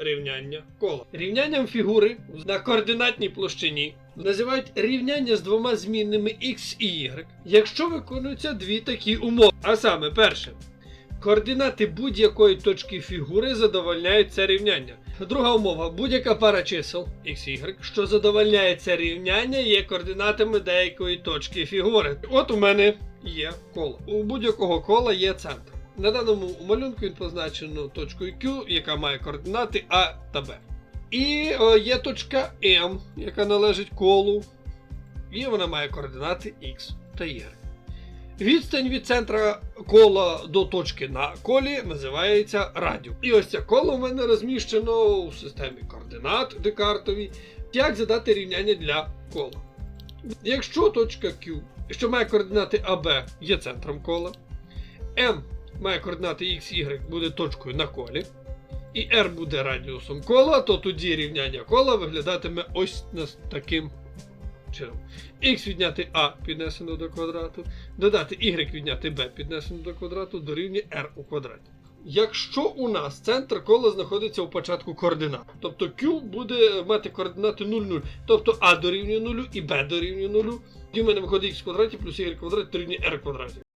рівняння кола. Рівнянням фігури на координатній площині називають рівняння з двома змінними x і y, якщо виконуються дві такі умови. А саме, перше, координати будь-якої точки фігури задовольняють це рівняння. Друга умова: будь-яка пара чисел x y, що задовольняє це рівняння, є координатами деякої точки фігури. От у мене є коло. У будь-якого кола є центр. На даному малюнку він позначено точкою Q, яка має координати А та Б. І е, є точка М, яка належить колу, і вона має координати X та Y. Відстань від центра кола до точки на колі називається радіус. І ось це коло в мене розміщено у системі координат Декартовій. Як задати рівняння для кола? Якщо точка Q, що має координати АБ, є центром кола, М має координати X, Y, буде точкою на колі, і R буде радіусом кола, то тоді рівняння кола виглядатиме ось таким чином. X відняти А піднесено до квадрату, додати Y відняти B піднесено до квадрату дорівнює R у квадраті. Якщо у нас центр кола знаходиться у початку координат, тобто Q буде мати координати 0, 0, тобто А дорівнює 0 і B дорівнює 0, і в мене виходить x квадраті плюс y в квадраті дорівнює r квадраті.